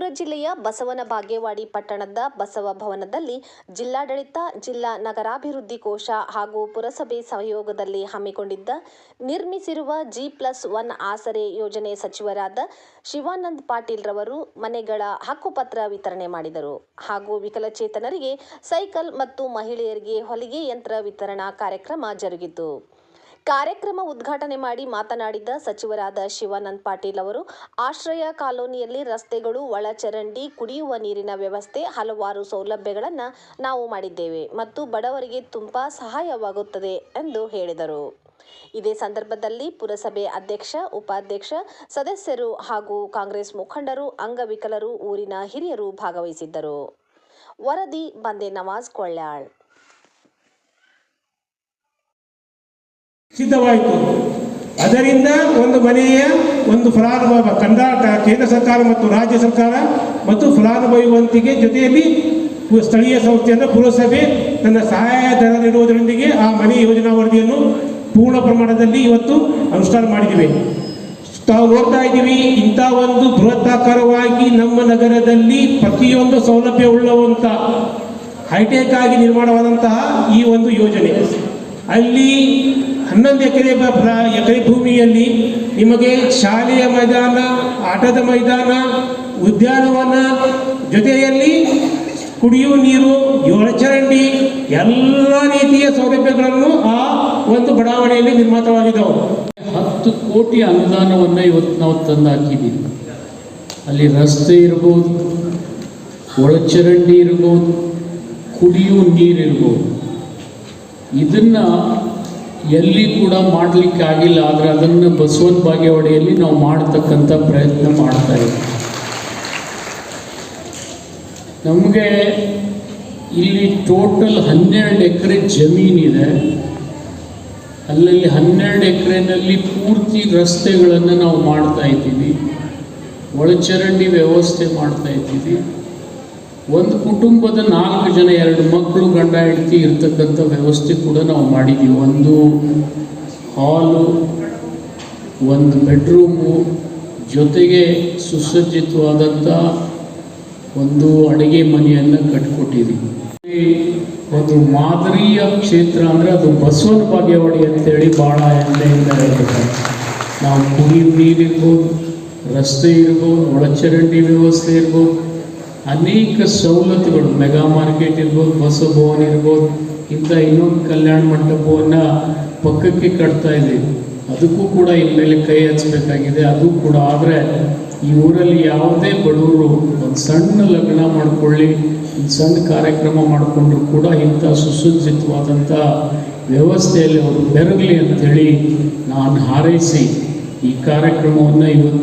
ಜಿಲ್ಲೆಯ ಬಸವನ ಬಾಗೇವಾಡಿ ಪಟ್ಟಣದ ಬಸವ ಭವನದಲ್ಲಿ ಜಿಲ್ಲಾಡಳಿತ, ಜಿಲ್ಲಾ ನಗರಾಭಿವೃದ್ಧಿ ಕೋಶ ಹಾಗೂ ಪುರಸಭೆ ಸಹಯೋಗದಲ್ಲಿ ಹಮ್ಮಿಕೊಂಡಿದ್ದ ನಿರ್ಮಿಸಿರುವ ಜಿ ಪ್ಲಸ್ ಒನ್ ಆಸರೆ ಯೋಜನೆ ಸಚಿವರಾದ ಶಿವಾನಂದ್ ಪಾಟೀಲ್ ರವರು ಮನೆಗಳ ಹಕ್ಕುಪತ್ರ ವಿತರಣೆ ಮಾಡಿದರು. ಹಾಗೂ ವಿಕಲಚೇತನರಿಗೆ ಸೈಕಲ್ ಮತ್ತು ಮಹಿಳೆಯರಿಗೆ ಹೊಲಿಗೆ ಯಂತ್ರ ವಿತರಣಾ ಕಾರ್ಯಕ್ರಮ ಜರುಗಿತು. ಕಾರ್ಯಕ್ರಮ ಉದ್ಘಾಟನೆ ಮಾಡಿ ಮಾತನಾಡಿದ ಸಚಿವರಾದ ಶಿವಾನಂದ್ ಪಾಟೀಲ್ ಅವರು, ಆಶ್ರಯ ಕಾಲೋನಿಯಲ್ಲಿ ರಸ್ತೆಗಳು ಒಳಚರಂಡಿ, ಕುಡಿಯುವ ನೀರಿನ ವ್ಯವಸ್ಥೆ, ಹಲವಾರು ಸೌಲಭ್ಯಗಳನ್ನು ನಾವು ಮಾಡಿದ್ದೇವೆ ಮತ್ತು ಬಡವರಿಗೆ ತುಂಬ ಸಹಾಯವಾಗುತ್ತದೆ ಎಂದು ಹೇಳಿದರು. ಇದೇ ಸಂದರ್ಭದಲ್ಲಿ ಪುರಸಭೆ ಅಧ್ಯಕ್ಷ, ಉಪಾಧ್ಯಕ್ಷ, ಸದಸ್ಯರು ಹಾಗೂ ಕಾಂಗ್ರೆಸ್ ಮುಖಂಡರು, ಅಂಗವಿಕಲರು, ಊರಿನ ಹಿರಿಯರು ಭಾಗವಹಿಸಿದ್ದರು. ವರದಿ ಬಂದೆ ನವಾಜ್ ಕೊಳ್ಳಾಳ್. ಸಿದ್ಧವಾಯಿತು. ಅದರಿಂದ ಒಂದು ಮನೆಯ ಒಂದು ಫಲಾನುಭವ ಕಂದಾಟ ಕೇಂದ್ರ ಸರ್ಕಾರ ಮತ್ತು ರಾಜ್ಯ ಸರ್ಕಾರ ಮತ್ತು ಫಲಾನುಭವಿವಂತಿಗೆ ಜೊತೆಯಲ್ಲಿ ಸ್ಥಳೀಯ ಸಂಸ್ಥೆಯನ್ನು ಪುರಸಭೆ ತನ್ನ ಸಹಾಯ ಧನ ನೀಡುವುದರೊಂದಿಗೆ ಆ ಮನೆ ಯೋಜನಾ ವರದಿಯನ್ನು ಪೂರ್ಣ ಪ್ರಮಾಣದಲ್ಲಿ ಇವತ್ತು ಅನುಷ್ಠಾನ ಮಾಡಿದ್ದೀವಿ. ತಾವು ನೋಡ್ತಾ ಇದ್ದೀವಿ, ಇಂಥ ಒಂದು ಬೃಹತ್ತಾಕಾರವಾಗಿ ನಮ್ಮ ನಗರದಲ್ಲಿ ಪ್ರತಿಯೊಂದು ಸೌಲಭ್ಯ ಉಳ್ಳವಂತ ಹೈಟೆಕ್ ಆಗಿ ನಿರ್ಮಾಣವಾದಂತಹ ಈ ಒಂದು ಯೋಜನೆ. ಅಲ್ಲಿ ಹನ್ನೊಂದು ಎಕರೆ ಎಕರೆ ಭೂಮಿಯಲ್ಲಿ ನಿಮಗೆ ಶಾಲೆಯ ಮೈದಾನ, ಆಟದ ಮೈದಾನ, ಉದ್ಯಾನವನ ಜೊತೆಯಲ್ಲಿ ಕುಡಿಯುವ ನೀರು ಯೋಳಚರಂಡಿ ಎಲ್ಲ ರೀತಿಯ ಸೌಲಭ್ಯಗಳನ್ನು ಆ ಒಂದು ಬಡಾವಣೆಯಲ್ಲಿ ನಿರ್ಮಾತವಾಗಿದ್ದವು. ಹತ್ತು ಕೋಟಿ ಅನುದಾನವನ್ನು ಇವತ್ತು ನಾವು ತಂದು ಹಾಕಿದ್ದೀವಿ. ಅಲ್ಲಿ ರಸ್ತೆ ಇರ್ಬೋದು ಒಳಚರಂಡಿ ಇರ್ಬೋದು ಕುಡಿಯುವ ನೀರಿರ್ಬೋದು ಇದನ್ನು ಎಲ್ಲಿ ಕೂಡ ಮಾಡಲಿಕ್ಕೆ ಆಗಿಲ್ಲ, ಆದರೆ ಅದನ್ನು ಬಸವನ ಬಾಗೇವಾಡಿಯಲ್ಲಿ ನಾವು ಮಾಡ್ತಕ್ಕಂಥ ಪ್ರಯತ್ನ ಮಾಡ್ತಾ ಇದ್ದೀವಿ ನಮಗೆ ಇಲ್ಲಿ ಟೋಟಲ್ ಹನ್ನೆರಡು ಎಕರೆ ಜಮೀನಿದೆ. ಅಲ್ಲಲ್ಲಿ ಹನ್ನೆರಡು ಎಕರೆನಲ್ಲಿ ಪೂರ್ತಿ ರಸ್ತೆಗಳನ್ನು ನಾವು ಮಾಡ್ತಾ ಇದ್ದೀವಿ. ಒಳಚರಂಡಿ ವ್ಯವಸ್ಥೆ ಮಾಡ್ತಾ ಇದ್ದೀವಿ. ಒಂದು ಕುಟುಂಬದ ನಾಲ್ಕು ಜನ ಎರಡು ಮಕ್ಕಳು ಗಂಡ ಹೆಂಡತಿ ಇರ್ತಕ್ಕಂಥ ವ್ಯವಸ್ಥೆ ಕೂಡ ನಾವು ಮಾಡಿದ್ದೀವಿ. ಒಂದು ಹಾಲು, ಒಂದು ಬೆಡ್ರೂಮು, ಜೊತೆಗೆ ಸುಸಜ್ಜಿತವಾದಂಥ ಒಂದು ಅಡುಗೆ ಮನೆಯನ್ನು ಕಟ್ಕೊಟ್ಟಿದ್ದೀವಿ. ಒಂದು ಮಾದರಿಯ ಕ್ಷೇತ್ರ ಅಂದರೆ ಅದು ಬಸವನ ಬಾಗೇವಾಡಿ ಅಂತೇಳಿ ಭಾಳ ಹೆಮ್ಮೆಯಿಂದ ಹೇಳ್ತಾರೆ ನಾವು ಕುಡಿಯುವ ನೀರಿರ್ಬೋದು, ರಸ್ತೆ ಇರ್ಬೋದು, ಒಳಚರಂಡಿ ವ್ಯವಸ್ಥೆ ಇರ್ಬೋದು ಅನೇಕ ಸವಲತ್ತುಗಳು ಮೆಗಾ ಮಾರ್ಕೆಟ್ ಇರ್ಬೋದು ಬಸಭವನ್ ಇರ್ಬೋದು, ಇಂಥ ಇನ್ನೊಂದು ಕಲ್ಯಾಣ ಮಂಟಪವನ್ನು ಪಕ್ಕಕ್ಕೆ ಕಟ್ತಾ ಇದೆ ಅದಕ್ಕೂ ಕೂಡ ಇನ್ಮೇಲೆ ಕೈ ಹಚ್ಚಬೇಕಾಗಿದೆ ಅದು ಕೂಡ ಆದರೆ ಈ ಊರಲ್ಲಿ ಯಾವುದೇ ಬಡವರು ಒಂದು ಸಣ್ಣ ಲಗ್ನ ಮಾಡಿಕೊಳ್ಳಿ, ಒಂದು ಸಣ್ಣ ಕಾರ್ಯಕ್ರಮ ಮಾಡಿಕೊಂಡ್ರು ಕೂಡ ಇಂಥ ಸುಸಜ್ಜಿತವಾದಂಥ ವ್ಯವಸ್ಥೆಯಲ್ಲಿ ಅವರು ಬೆರಗಲಿ ಅಂಥೇಳಿ ನಾನು ಹಾರೈಸಿ ಈ ಕಾರ್ಯಕ್ರಮವನ್ನು ಇವತ್ತು